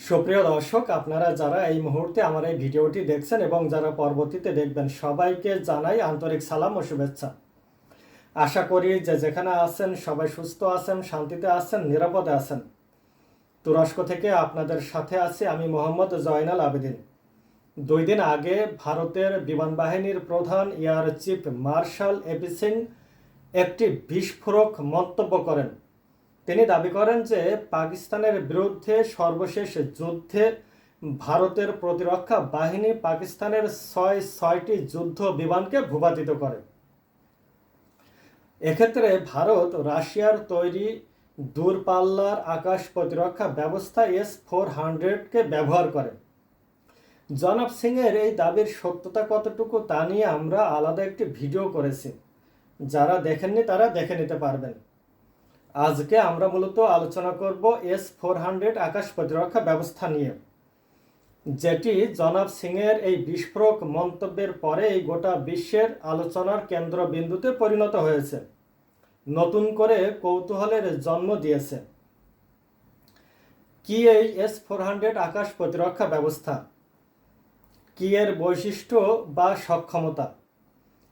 সুপ্রিয় দর্শক, আপনারা যারা এই মুহূর্তে আমার এই ভিডিওটি দেখছেন এবং যারা পরবর্তীতে দেখবেন, সবাইকে জানাই আন্তরিক সালাম ও শুভেচ্ছা। আশা করি যে যেখানে আছেন, সবাই সুস্থ আছেন, শান্তিতে আছেন, নিরাপদে আছেন। তুরস্ক থেকে আপনাদের সাথে আছি আমি মোহাম্মদ জয়নাল আবেদিন। দুই দিন আগে ভারতের বিমান বাহিনীর প্রধান এয়ার চিফ মার্শাল এপিসিং একটি বিস্ফোরক মন্তব্য করেন। তিনি দাবি করেন যে পাকিস্তানের বিরুদ্ধে সর্বশেষ যুদ্ধে ভারতের প্রতিরক্ষা বাহিনী পাকিস্তানের ছয় ছয়টি যুদ্ধ বিমানকে ভূপাতিত করে। এক্ষেত্রে ভারত রাশিয়ার তৈরি দূরপাল্লার আকাশ প্রতিরক্ষা ব্যবস্থা এস ফোর হান্ড্রেডকে ব্যবহার করে। জনাব সিংয়ের এই দাবির সত্যতা কতটুকু তা নিয়ে আমরা আলাদা একটি ভিডিও করেছি। যারা দেখেননি তারা দেখে নিতে পারবেন। আজকে আমরা মূলত আলোচনা করব এস ফোর হান্ড্রেড আকাশ প্রতিরক্ষা ব্যবস্থা নিয়ে। যেটি জনাব সিংয়ের এই বিস্ফোরক মন্তব্যের পরে এই গোটা বিশ্বের আলোচনার কেন্দ্রবিন্দুতে পরিণত হয়েছে। নতুন করে কৌতূহলের জন্ম দিয়েছে। কি এই এস ফোর হান্ড্রেড আকাশ প্রতিরক্ষা ব্যবস্থা? কি এর বৈশিষ্ট্য বা সক্ষমতা?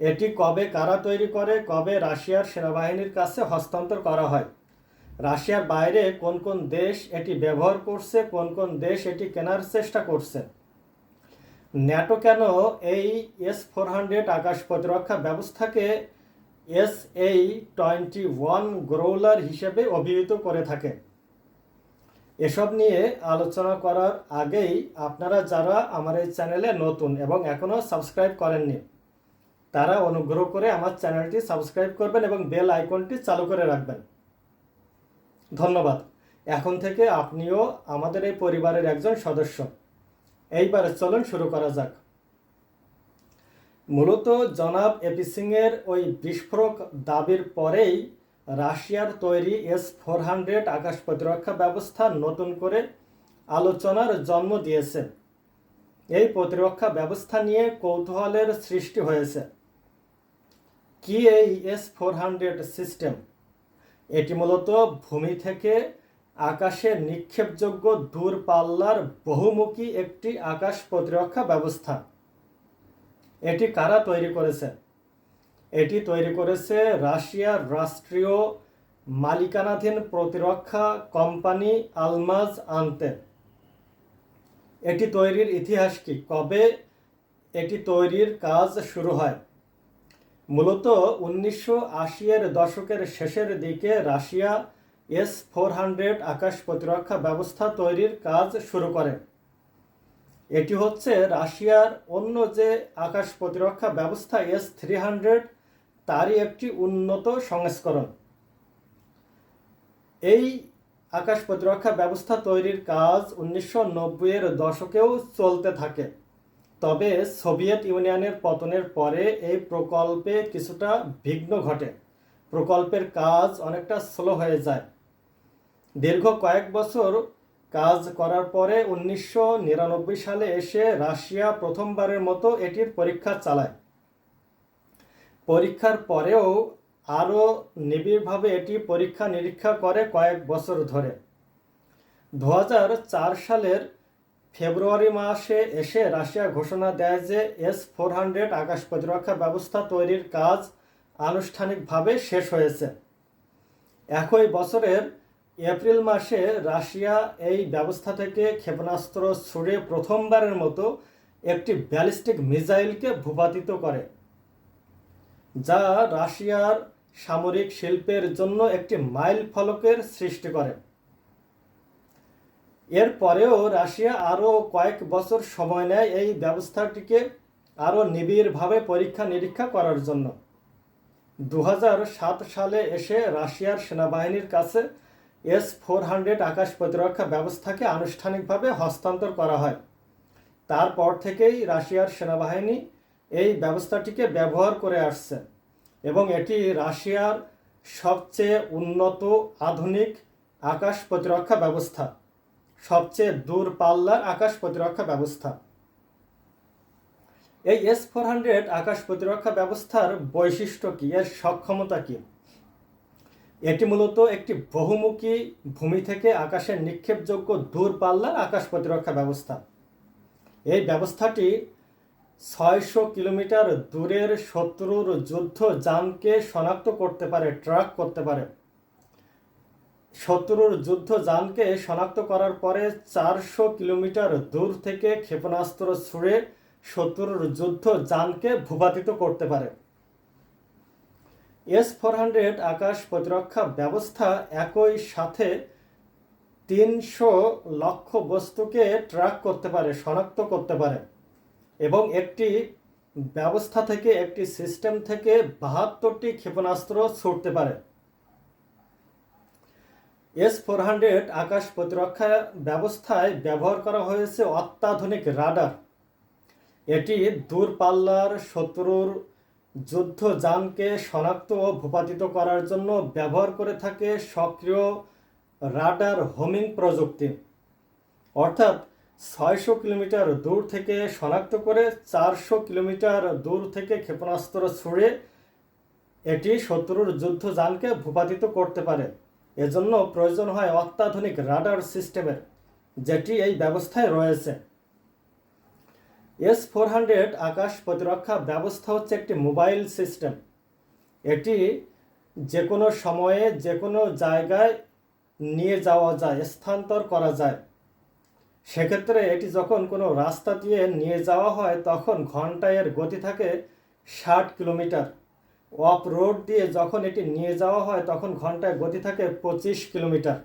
এটি কবে কারা তৈরি করে, কবে রাশিয়ার সেনাবাহিনীর কাছে হস্তান্তর করা হয়? রাশিয়ার বাইরে কোন কোন দেশ এটি ব্যবহার করছে, কোন কোন দেশ এটি কেনার চেষ্টা করছে? ন্যাটো কেন এই এস ফোর হান্ড্রেড আকাশ প্রতিরক্ষা ব্যবস্থাকে এস এই টোয়েন্টি ওয়ান গ্রোলার হিসেবে অভিহিত করে থাকে? এসব নিয়ে আলোচনা করার আগেই আপনারা যারা আমার এই চ্যানেলে নতুন এবং এখনও সাবস্ক্রাইব করেননি তারা অনুগ্রহ করে আমার চ্যানেলটি সাবস্ক্রাইব করবেন এবং বেল আইকনটি চালু করে রাখবেন। ধন্যবাদ। এখন থেকে আপনিও আমাদের এই পরিবারের একজন সদস্য। এইবার চলুন শুরু করা যাক। মূলত জনাব এপি সিংয়ের ওই বিস্ফোরক দাবির পরেই রাশিয়ার তৈরি এস ফোর হান্ড্রেড আকাশ প্রতিরক্ষা ব্যবস্থা নতুন করে আলোচনার জন্ম দিয়েছে। এই প্রতিরক্ষা ব্যবস্থা নিয়ে কৌতূহলের সৃষ্টি হয়েছে। কি এই এস ফোর হান্ড্রেড সিস্টেম। এটি মূলত ভূমি থেকে আকাশে নিক্ষেপযোগ্য দূরপাল্লার বহুমুখী একটি আকাশ প্রতিরক্ষা ব্যবস্থা। এটি কারা তৈরি করেছে? এটি তৈরি করেছে রাশিয়ার রাষ্ট্রীয় মালিকানাধীন প্রতিরক্ষা কোম্পানি আলমাজ আনতে। এটি তৈরির ইতিহাস কি? কবে এটি তৈরির কাজ শুরু হয়? মূলত উনিশশো আশির দশকের শেষের দিকে রাশিয়া এস ফোর হান্ড্রেড আকাশ প্রতিরক্ষা ব্যবস্থা তৈরির কাজ শুরু করে। এটি হচ্ছে রাশিয়ার অন্য যে আকাশ প্রতিরক্ষা ব্যবস্থা এস থ্রি হান্ড্রেড, তারই একটি উন্নত সংস্করণ। এই আকাশ প্রতিরক্ষা ব্যবস্থা তৈরির কাজ উনিশশো নব্বইয়ের দশকেও চলতে থাকে। তবে সোভিয়েত ইউনিয়নের পতনের পরে এই প্রকল্পে কিছুটা বিঘ্ন ঘটে। প্রকল্পের কাজ অনেকটা স্লো হয়ে যায়। দীর্ঘ কয়েক বছর কাজ করার পরে উনিশশো নিরানব্বই সালে এসে রাশিয়া প্রথমবারের মতো এটির পরীক্ষা চালায়। পরীক্ষার পরেও আরও নিবিড়ভাবে এটি পরীক্ষা নিরীক্ষা করে কয়েক বছর ধরে। দু হাজার চার সালের ফেব্রুয়ারি মাসে এসে রাশিয়া ঘোষণা দেয় যে এস ফোর হান্ড্রেড আকাশ প্রতিরক্ষা ব্যবস্থা তৈরির কাজ আনুষ্ঠানিকভাবে শেষ হয়েছে। একই বছরের এপ্রিল মাসে রাশিয়া এই ব্যবস্থা থেকে ক্ষেপণাস্ত্র ছুড়ে প্রথমবারের মতো একটি ব্যালিস্টিক মিসাইলকে ভূপাতিত করে, যা রাশিয়ার সামরিক শিল্পের জন্য একটি মাইল ফলকের সৃষ্টি করে। এরপরেও রাশিয়া আরও কয়েক বছর সময় নেয় এই ব্যবস্থাটিকে আরও নিবিড়ভাবে পরীক্ষা নিরীক্ষা করার জন্য। দু হাজার সাত সালে এসে রাশিয়ার সেনাবাহিনীর কাছে এস ফোর হান্ড্রেড আকাশ প্রতিরক্ষা ব্যবস্থাকে আনুষ্ঠানিকভাবে হস্তান্তর করা হয়। তারপর থেকেই রাশিয়ার সেনাবাহিনী এই ব্যবস্থাটিকে ব্যবহার করে আসছে এবং এটি রাশিয়ার সবচেয়ে উন্নত আধুনিক আকাশ প্রতিরক্ষা ব্যবস্থা। সবচেয়ে দূরপাল্লার আকাশ প্রতিরক্ষা ব্যবস্থা। এই এস ফোর হান্ড্রেড আকাশ প্রতিরক্ষা ব্যবস্থার বৈশিষ্ট্য কি? এর সক্ষমতা কি? এটি মূলত একটি বহুমুখী ভূমি থেকে আকাশের নিক্ষেপযোগ্য দূরপাল্লার আকাশ প্রতিরক্ষা ব্যবস্থা। এই ব্যবস্থাটি ছয়শো কিলোমিটার দূরের শত্রুর যুদ্ধ যানকে শনাক্ত করতে পারে ট্রাক করতে পারে। শত্রুর যুদ্ধ যানকে শনাক্ত করার পরে চারশো কিলোমিটার দূর থেকে ক্ষেপণাস্ত্র ছুড়ে শত্রুর যুদ্ধ যানকে ভূপাতিত করতে পারে। এস ফোর হান্ড্রেড আকাশ প্রতিরক্ষা ব্যবস্থা একই সাথে তিনশো লক্ষ বস্তুকে ট্র্যাক করতে পারে, শনাক্ত করতে পারে এবং একটি ব্যবস্থা থেকে, একটি সিস্টেম থেকে বাহাত্তরটি ক্ষেপণাস্ত্র ছুটতে পারে। এস ফোর হান্ড্রেড আকাশ প্রতিরক্ষা ব্যবস্থায় ব্যবহার করা হয়েছে অত্যাধুনিক রাডার। এটি দূরপাল্লার শত্রুর যুদ্ধ যানকে শনাক্ত ও ভূপাতিত করার জন্য ব্যবহার করে থাকে সক্রিয় রাডার হোমিং প্রযুক্তি। অর্থাৎ ছয়শো কিলোমিটার দূর থেকে শনাক্ত করে চারশো কিলোমিটার দূর থেকে ক্ষেপণাস্ত্র ছুড়ে এটি শত্রুর যুদ্ধ যানকে ভূপাতিত করতে পারে। এজন্য প্রয়োজন হয় অত্যাধুনিক রাডার সিস্টেমের, যেটি এই ব্যবস্থায় রয়েছে। এস ফোর হান্ড্রেড আকাশ প্রতিরক্ষা ব্যবস্থা হচ্ছে একটি মোবাইল সিস্টেম। এটি যে কোনো সময়ে যে কোনো জায়গায় নিয়ে যাওয়া যায়, স্থানান্তর করা যায়। সেক্ষেত্রে এটি যখন কোনো রাস্তা দিয়ে নিয়ে যাওয়া হয়, তখন ঘন্টায় এর গতি থাকে ষাট কিলোমিটার। অফ রোড দিয়ে যখন এটি নিয়ে যাওয়া হয়, তখন ঘন্টায় গতি থাকে পঁচিশ কিলোমিটার।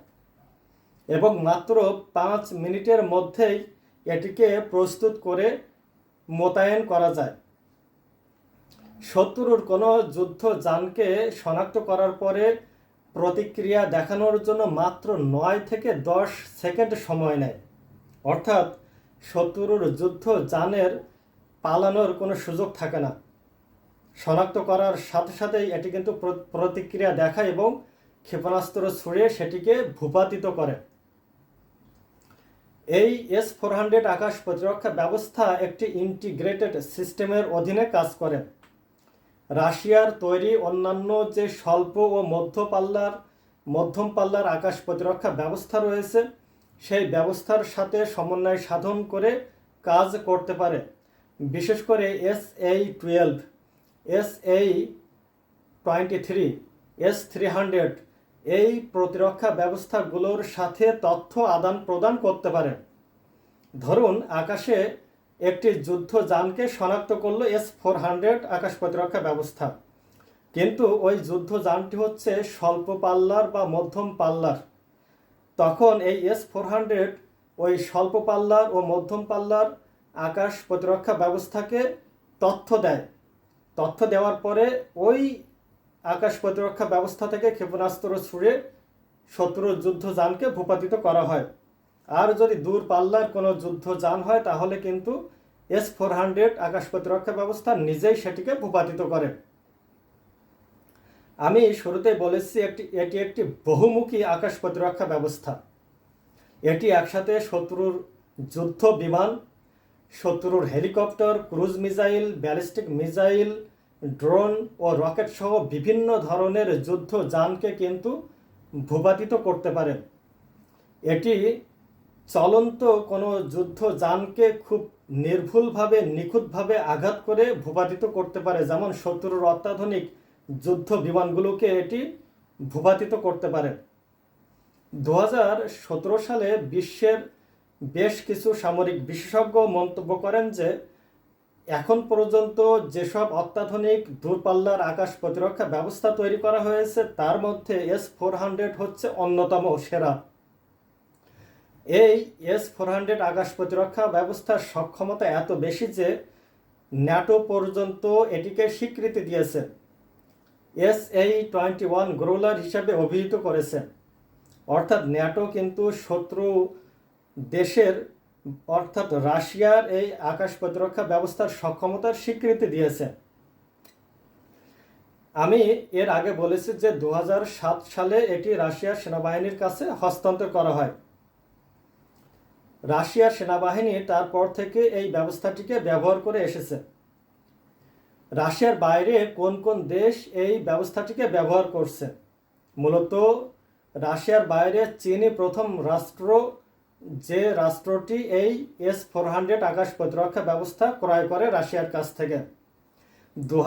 এবং মাত্র পাঁচ মিনিটের মধ্যেই এটিকে প্রস্তুত করে মোতায়েন করা যায়। শত্রুর কোনো যুদ্ধ যানকে শনাক্ত করার পরে প্রতিক্রিয়া দেখানোর জন্য মাত্র নয় থেকে দশ সেকেন্ড সময় নেয়। অর্থাৎ শত্রুর যুদ্ধ যানের পালানোর কোনো সুযোগ থাকে না। শনাক্ত করার সাথে সাথেই এটি কিন্তু প্রতিক্রিয়া দেখায় এবং ক্ষেপণাস্ত্র ছুঁড়ে সেটিকে ভূপাতিত করে। এই এস ফোর হান্ড্রেড আকাশ প্রতিরক্ষা ব্যবস্থা একটি ইন্টিগ্রেটেড সিস্টেমের অধীনে কাজ করে। রাশিয়ার তৈরি অন্যান্য যে স্বল্প ও মধ্য পাল্লার, মধ্যম পাল্লার আকাশ প্রতিরক্ষা ব্যবস্থা রয়েছে, সেই ব্যবস্থার সাথে সমন্বয় সাধন করে কাজ করতে পারে। বিশেষ করে S A twelve S A twenty three S three hundred এই প্রতিরক্ষা ব্যবস্থাগুলোর সাথে তথ্য আদান প্রদান করতে পারে। ধরুন, আকাশে একটি যুদ্ধ যানকে শনাক্ত করল এস ফোর হান্ড্রেড আকাশ প্রতিরক্ষা ব্যবস্থা। কিন্তু ওই যুদ্ধ যানটি হচ্ছে স্বল্প পাল্লার বা মধ্যম পাল্লার। তখন এই এস ফোর হান্ড্রেড ওই স্বল্প পাল্লার ও মধ্যম পাল্লার আকাশ প্রতিরক্ষা ব্যবস্থাকে তথ্য দেয়। তথ্য দেওয়ার পরে ওই আকাশ প্রতিরক্ষা ব্যবস্থা থেকে ক্ষেপণাস্ত্র ছুড়ে শত্রুর যুদ্ধ যানকে ভূপাতিত করা হয়। আর যদি দূর পাল্লার কোনো যুদ্ধ যান হয়, তাহলে কিন্তু এস ফোর হান্ড্রেড আকাশ প্রতিরক্ষা ব্যবস্থা নিজেই সেটিকে ভূপাতিত করে। আমি শুরুতে বলেছি, একটি, এটি একটি বহুমুখী আকাশ প্রতিরক্ষা ব্যবস্থা। এটি একসাথে শত্রুর যুদ্ধ বিমান শত্রুর helicopter, cruise missile, ballistic missile, drone ও রকেট সহ বিভিন্ন ধরনের যুদ্ধ যানকে কিন্তু ভূপাতিত করতে পারে। এটি চলন্ত কোনো যুদ্ধ যানকে খুব নির্ভুলভাবে, নিখুঁতভাবে আঘাত করে ভূপাতিত করতে পারে, যেমন শত্রুর অত্যাধুনিক যুদ্ধ বিমানগুলোকে এটি ভূপাতিত করতে পারে। দু হাজার সতেরো সালে বিশ্বের বেশ কিছু সামরিক বিশেষজ্ঞ মন্তব্য করেন যে, এখন পর্যন্ত যেসব অত্যাধুনিক দূরপাল্লার আকাশ প্রতিরক্ষা ব্যবস্থা তৈরি করা হয়েছে, তার মধ্যে এস ফোর হান্ড্রেড হচ্ছে অন্যতম সেরা। এই এস ফোর হান্ড্রেড আকাশ প্রতিরক্ষা ব্যবস্থার সক্ষমতা এত বেশি যে, ন্যাটো পর্যন্ত এটিকে স্বীকৃতি দিয়েছে। এস এই টোয়েন্টি ওয়ান গ্রোলার হিসাবে অভিহিত করেছে। অর্থাৎ ন্যাটো কিন্তু শত্রু দেশের, অর্থাৎ রাশিয়ার এই আকাশ প্রতিরক্ষা ব্যবস্থার সক্ষমতার স্বীকৃতি দিয়েছে। আমি এর আগে বলেছি যে দু হাজার সাত সালে এটি রাশিয়ার সেনাবাহিনীর কাছে হস্তান্তর করা হয়। রাশিয়ার সেনাবাহিনী তারপর থেকে এই ব্যবস্থাটিকে ব্যবহার করে এসেছে। রাশিয়ার বাইরে কোন কোন দেশ এই ব্যবস্থাটিকে ব্যবহার করছে? মূলত রাশিয়ার বাইরে চীনই প্রথম রাষ্ট্র যে রাষ্ট্রটি এই এস ফোর হান্ড্রেড আকাশ প্রতিরক্ষা ব্যবস্থা ক্রয় করে রাশিয়ার কাছ থেকে। দু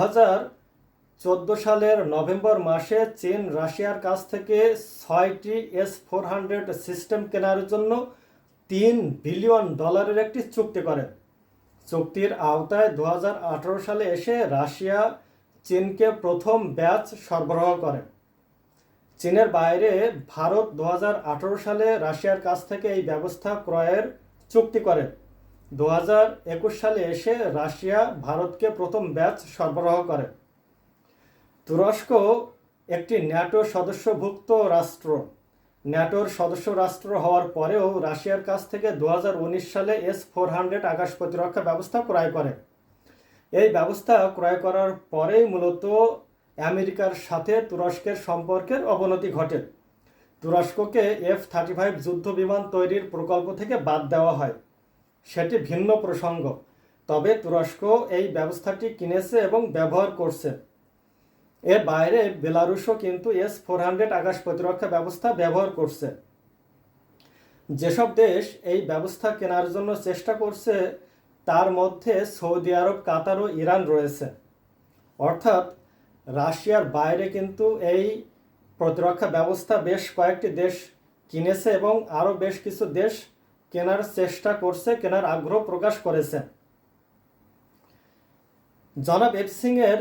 চোদ্দ সালের নভেম্বর মাসে চীন রাশিয়ার কাছ থেকে ছয়টি এস ফোর হান্ড্রেড সিস্টেম কেনার জন্য তিন বিলিয়ন ডলারের একটি চুক্তি করে। চুক্তির আওতায় দু হাজার আঠেরো সালে এসে রাশিয়া চীনকে প্রথম ব্যাচ সরবরাহ করে। চীনের বাইরে ভারত দু হাজার আঠারো সালে রাশিয়ার কাছ থেকে এই ব্যবস্থা ক্রয়ের চুক্তি করে। দু হাজার একুশ সালে এসে রাশিয়া ভারতকে প্রথম ব্যাচ সরবরাহ করে। তুরস্ক একটি ন্যাটো সদস্যভুক্ত রাষ্ট্র। ন্যাটোর সদস্য রাষ্ট্র হওয়ার পরেও রাশিয়ার কাছ থেকে দু হাজার উনিশ সালে এস ফোর হান্ড্রেড আকাশ প্রতিরক্ষা ব্যবস্থা ক্রয় করে। এই ব্যবস্থা ক্রয় করার পরেই মূলত আমেরিকার সাথে তুরস্কের সম্পর্কের অবনতি ঘটে। তুরস্ককে এফ থার্টি ফাইভ যুদ্ধ বিমান তৈরির প্রকল্প থেকে বাদ দেওয়া হয়। সেটি ভিন্ন প্রসঙ্গ, তবে তুরস্ক এই ব্যবস্থাটি কিনেছে এবং ব্যবহার করছে। এর বাইরে বেলারুশও কিন্তু এস ফোর হান্ড্রেড আকাশ প্রতিরক্ষা ব্যবস্থা ব্যবহার করছে। যেসব দেশ এই ব্যবস্থা কেনার জন্য চেষ্টা করছে, তার মধ্যে সৌদি আরব, কাতার ও ইরান রয়েছে। অর্থাৎ রাশিয়ার বাইরে কিন্তু এই প্রতিরক্ষা ব্যবস্থা বেশ কয়েকটি দেশ কিনেছে এবং আরও বেশ কিছু দেশ কেনার চেষ্টা করছে, কেনার আগ্রহ প্রকাশ করেছে। জনাব এফ সিংয়ের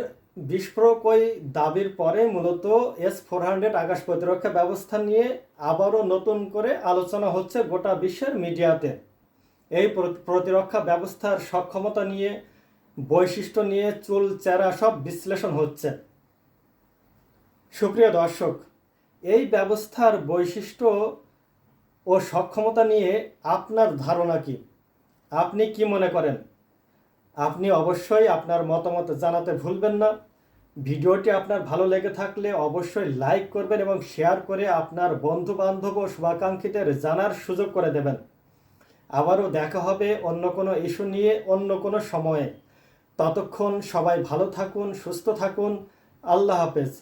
বিস্ফোরক ওই দাবির পরে মূলত এস ফোর হান্ড্রেড আকাশ প্রতিরক্ষা ব্যবস্থা নিয়ে আবারও নতুন করে আলোচনা হচ্ছে গোটা বিশ্বের মিডিয়াতে। এই প্রতিরক্ষা ব্যবস্থার সক্ষমতা নিয়ে, বৈশিষ্ট্য নিয়ে চুল, চেরা সব বিশ্লেষণ হচ্ছে। সুপ্রিয় দর্শক, এই ব্যবস্থার বৈশিষ্ট্য ও সক্ষমতা নিয়ে আপনার ধারণা কি? আপনি কি মনে করেন? আপনি অবশ্যই আপনার মতামত জানাতে ভুলবেন না। ভিডিওটি আপনার ভালো লেগে থাকলে অবশ্যই লাইক করবেন এবং শেয়ার করে আপনার বন্ধু বান্ধব ও শুভাকাঙ্ক্ষীদের জানার সুযোগ করে দেবেন। আবারও দেখা হবে অন্য কোনো ইস্যু নিয়ে অন্য কোনো সময়ে। ততক্ষণ সবাই ভালো থাকুন, সুস্থ থাকুন। আল্লাহ হাফেজ।